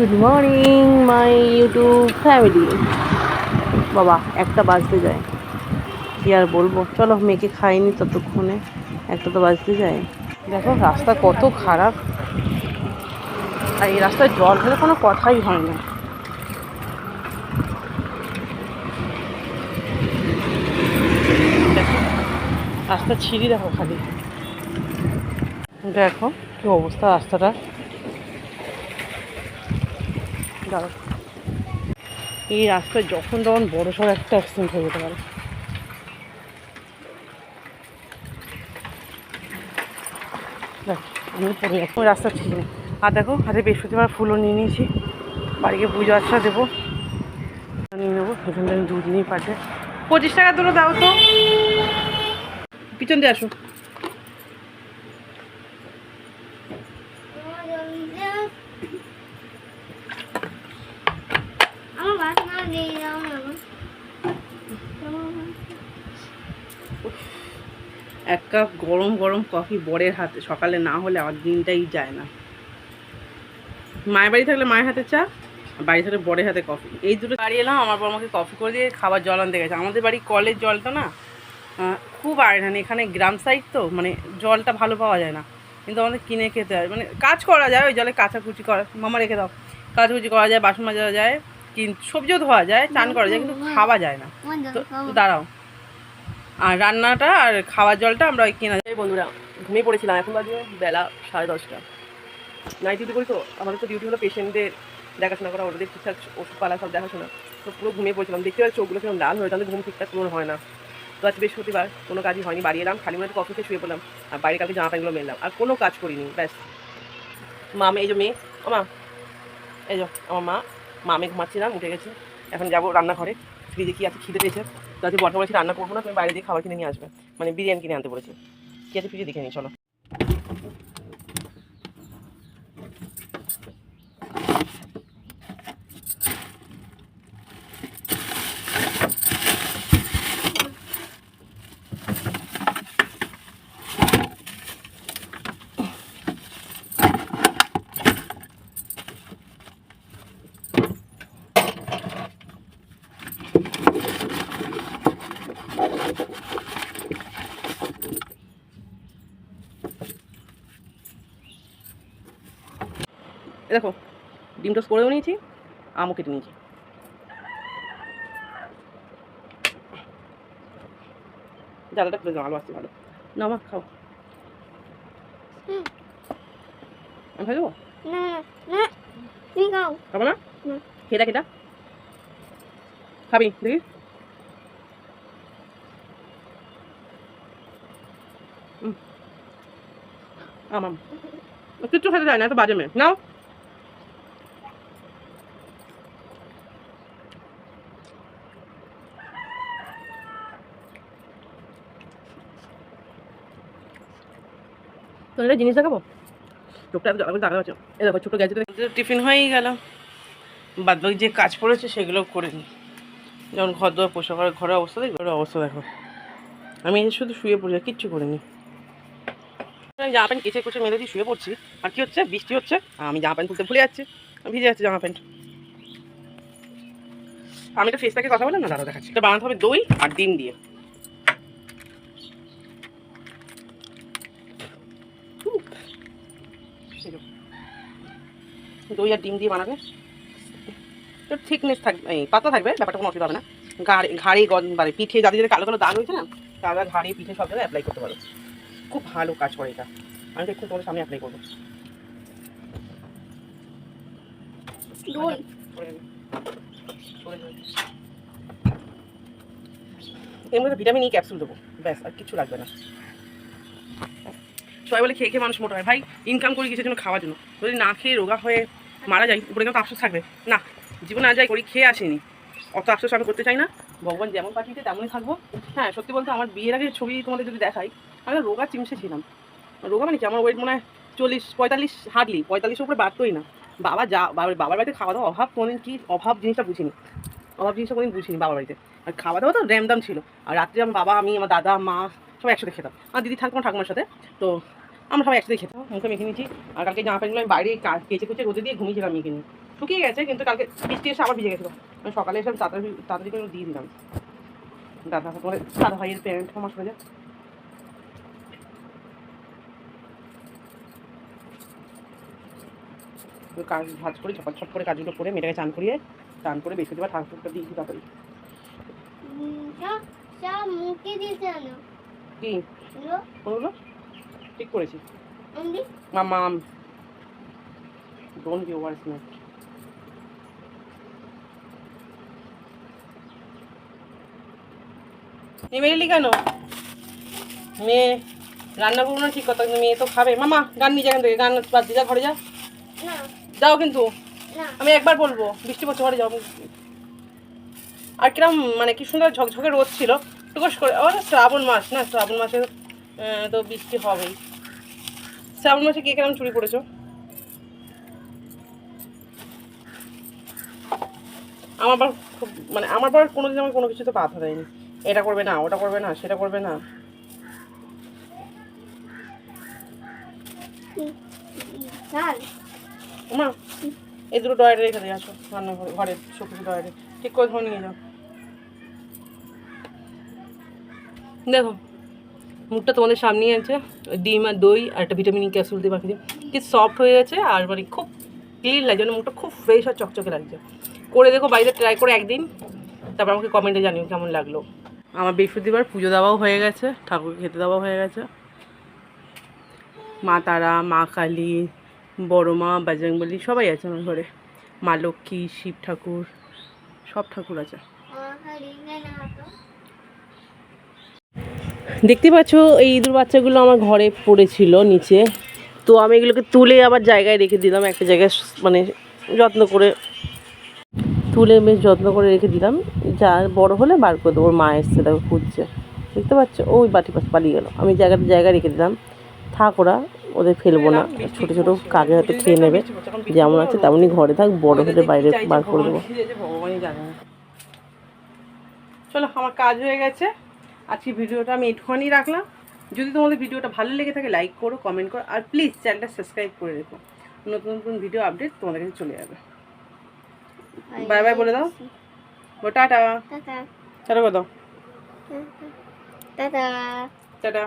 Good morning my YouTube family বাবা, একটা বাজতে যায়। কি আর বলব? চলো, মেয়েকে খাইনি ততক্ষণে। একটা তো বাজতে যায়। দেখো, রাস্তা কত খারাপ। আর এই রাস্তায় জল হলে কোনো কথাই হয় না। রাস্তা ছিঁড়ি দেখো খালি। দেখো, কি অবস্থা রাস্তাটা। দাঁড়াও। এই রাস্তায় যখন তখন বড় সড়ো একটা অ্যাক্সিডেন্ট হয়ে যেতে পারে। আমি পড়ে রাস্তা ছিল না। আর দেখো হাতে বৃহস্পতিবার ফুলও নিয়ে নিয়েছি। বাড়িকে পুজো আচ্ছা দেবো। নিয়ে নেব। এখান দুধ নিয়ে পাঠে পঁচিশ টাকা দুটো দাও তো। পিছন দিয়ে আসো। এক কাপ গরম গরম কফি বরের হাতে, সকালে না হলে আমার দিনটাই যায় না। মায়ের বাড়ি থাকলে মায়ের হাতে চা বাড়ি থাকলে বরের হাতে কফি। এই দুটো বাড়ি এলাম, আমার বর আমাকে কফি করে দিয়ে খাবার জল আনতে গেছে। আমাদের বাড়ি কলের জলটা না খুব আয়রন এখানে গ্রাম সাইড তো মানে জলটা ভালো পাওয়া যায় না। কিন্তু আমাদের কিনে খেতে হয়। মানে কাজ করা যায়, ওই জলে কাচাকুচি করা মামা রেখে দাও। কাচাকুচি করা যায়, বাসন মাজা যায়। কিন্তু সবজিও ধোয়া যায় চান করা যায় কিন্তু খাওয়া যায় না। তো দাঁড়াও। আর রান্নাটা আর খাওয়ার জলটা আমরা ওই কেনা যায় বন্ধুরা ঘুমিয়ে পড়েছিলাম এখন বাজে বেলা সাড়ে দশটা। নাইট ডিউটি করি তো আমাদের তো ডিউটি হলো পেশেন্টদের দেখাশোনা করা ওদের ঠিকঠাক ওষুধপালা সব দেখাশোনা। তো পুরো ঘুমিয়ে পড়েছিলাম দেখতে পাচ্ছি চোখগুলো কীরকম লাল হয়ে তাহলে ঘুম ঠিকঠাক পূরণ হয় না। তো আজ বৃহস্পতিবার কোনো কাজই হয়নি বাড়ি এলাম খালি মনে কফিতে শুয়ে পড়লাম আর বাইরে কালকে জামা প্যান্টগুলো মেললাম আর কোনো কাজ করিনি ব্যাস। মামে এই যে মেয়ে ও মা এই যে আমার মা মামে ঘুমাচ্ছিলাম উঠে গেছি। এখন যাব রান্নাঘরে। ফ্রিজে কি আছে খিদে পেয়েছে। তো আজকে বর্তমানে রান্না করব না, তুমি বাইরে দিয়ে খাবার কিনে নিয়ে আসবে। মানে বিরিয়ানি কিনে আনতে বলেছি। কি আছে ফ্রিজে দেখে নিই, চলো। দেখো ডিম টোস্ট করেও নিয়েছি আমও কেটে নিয়েছি। জ্বালাটা খুলে দাও আলু আসছে ভালো। না মা খাও। আমি খাই দেবো? খাব না। খেটা খেটা খাবি দেখি। আমাম কিচ্ছু খেতে চায় না এত বাজে মেয়ে। নাও। তো এটা জিনিস দেখাবো? জ্বালা করে দেখা যাচ্ছে এই দেখো, ছোটো গ্যাজেট টিফিন হয়েই গেল। বাদ যে কাজ পড়েছে, সেগুলো করে নিই যেমন ঘর দোয়ার পোষা করার ঘরের অবস্থা দেখো ঘরের অবস্থা দেখো। আমি শুধু শুয়ে আর কিচ্ছু করিনি। জামা প্যান্ট কেচে কুচে মেলে দিয়ে শুয়ে পড়ছি। আর কি হচ্ছে? বৃষ্টি হচ্ছে। আমি জামা প্যান্ট তুলতে ভুলে যাচ্ছি। ভিজে যাচ্ছে জামা প্যান্ট। আমি একটা ফেস প্যাকের কথা বললাম না? দাদা দেখাচ্ছি। এটা বানাতে হবে দই আর ডিম দিয়ে। দই আর ডিম দিয়ে বানাবে। তো থিকনেস থাকবে এই পাতলা থাকবে ব্যাপারটা কোনো অসুবিধা হবে না। ঘাড়ে ঘাড়ে গন- মানে পিঠে যাদের যাদের কালো কালো দাগ হয়েছে না তারা ঘাড়ে পিঠে সব জায়গায় অ্যাপ্লাই করতে পারো। খুব ভালো কাজ করে এটা। আমি তো একটু তোমাদের সামনে অ্যাপ্লাই করব। মধ্যে ভিটামিন ই ক্যাপসুল দেবো। ব্যাস আর কিছু লাগবে না। সবাই বলে খেয়ে খেয়ে মানুষ মোটা হয়। ভাই ইনকাম করি কিসের জন্য খাওয়ার জন্য। যদি না খেয়ে রোগা হয়ে মারা যাই, উপরে কিন্তু আফসোস থাকবে। না, জীবনে আর যাই করি, খেয়ে আসিনি। অত আফসোস আমি করতে চাই না। ভগবান যেমন পাঠিয়েছে, তেমনই থাকব। হ্যাঁ সত্যি বলতে আমার বিয়ের আগে ছবি তোমাদের যদি দেখাই, আমি রোগা চিমসে ছিলাম। রোগা মানে কি? আমার ওয়েট মনে হয় চল্লিশ, পঁয়তাল্লিশ হার্ডলি পঁয়তাল্লিশের উপরে বাড়তোই না। বাবা যা, বাবার বাড়িতে খাওয়া দাওয়া অভাব কোনোদিন কি, অভাব জিনিসটা বুঝিনি। অভাব জিনিসটা কোনোদিন বুঝিনি বাবার বাড়িতে। আর খাওয়া দাওয়া তো র্যামদাম ছিল। আর রাত্রে আমার বাবা, আমি, আমার দাদা, মা সবাই একসাথে খেতাম। আর দিদি থাকতাম ঠাকুমার সাথে। তো আমরা সবাই একসাথে খেতাম মুখে মেখে নিয়েছি। আর কালকে জামা প্যান্টগুলো আমি বাইরে কা- কেচে কুচে রোদে দিয়ে ঘুমিয়েছিলাম মেখে নিয়ে। শুকিয়ে গেছে কিন্তু কালকে বৃষ্টি এসে আবার ভিজে গেছিল। আমি সকালে এসে তাড়াতাড়ি তাড়াতাড়ি করে দিয়ে দিলাম। দাদা তোমার দাদা ভাইয়ের প্যান্ট আমার সোজা কাজ ভাজ করে ছপাট ছপ করে কাজগুলো করে মেয়েটাকে চান করিয়ে চান করে বেশি বৃহস্পতিবার ঠাকুরটা দিয়ে দিই তাড়াতাড়ি। কি? কোনগুলো ঠিক করেছি। মামাম ডোন্ট বি ওভার স্মার্ট নেমে কেন? মেয়ে রান্না করব না ঠিক কথা কিন্তু মেয়ে তো খাবে। মামা গান নিয়ে থেকে গান বাদ দিয়ে যা ঘরে যা। যাও কিন্তু। আমি একবার বলব বৃষ্টি পড়ছে ঘরে যাও। আর কিরম মানে কি সুন্দর ঝকঝকে রোদ ছিল। টুকস করে ও শ্রাবণ মাস না শ্রাবণ মাসে তো বৃষ্টি হবেই। শ্রাবণ মাসে কে কিরম চুরি করেছ? আমার খুব মানে আমার বার কোনো দিন আমার কোনো কিছুতে বাধা দেয়নি। এটা করবে না ওটা করবে না সেটা করবে না। মা এই দুটো ডয়ারে রেখে দিয়ে আসো রান্নাঘরে ঘরে শোকের ডয়ারে ঠিক করে ধরে নিয়ে যাও। দেখো মুখটা তোমাদের সামনেই আছে ডিম আর দই আর একটা ভিটামিন ক্যাপসুল দিয়ে মাখিয়ে দিই কি সফট হয়ে গেছে আর মানে খুব ক্লিন লাগছে মানে মুখটা খুব ফ্রেশ আর চকচকে লাগছে। করে দেখো বাড়িতে ট্রাই করে একদিন তারপর আমাকে কমেন্টে জানিও কেমন লাগল। আমার বৃহস্পতিবার পুজো দেওয়াও হয়ে গেছে ঠাকুরকে খেতে দেওয়া হয়ে গেছে। মা তারা মা কালী বড় মা বাজরংবলী সবাই আছে আমার ঘরে। মা লক্ষ্মী শিব ঠাকুর সব ঠাকুর আছে। দেখতে পাচ্ছ, এই ইঁদুর বাচ্চাগুলো আমার ঘরে পড়েছিল নিচে। তো আমি এগুলোকে তুলে আবার জায়গায় রেখে দিলাম, একটা জায়গায় মানে যত্ন করে তুলে বেশ যত্ন করে রেখে দিলাম। যা বড় হলে বার করে দেবো মা এসছে, তাকে খুঁজছে। দেখতে পাচ্ছ, ওই বাটি পাশ পালিয়ে গেলো। আমি জায়গাটা জায়গায় রেখে দিলাম। থাক ওরা, ওদের ফেলব না। ছোটো ছোটো কাকে হয়তো খেয়ে নেবে। যেমন আছে তেমনই ঘরে থাক, বড় হলে বাইরে বার করে দেবো। চলো, আমার কাজ হয়ে গেছে। আজকে ভিডিওটা আমি একটুখানি রাখলাম। যদি তোমাদের ভিডিওটা ভালো লেগে থাকে লাইক করো কমেন্ট করো আর প্লিজ চ্যানেলটা সাবস্ক্রাইব করে রেখো। নতুন নতুন ভিডিও আপডেট তোমাদের কাছে চলে যাবে। বাই বাই বলে দাও। টাটা। টাটা। করে দাও। টাটা। টাটা।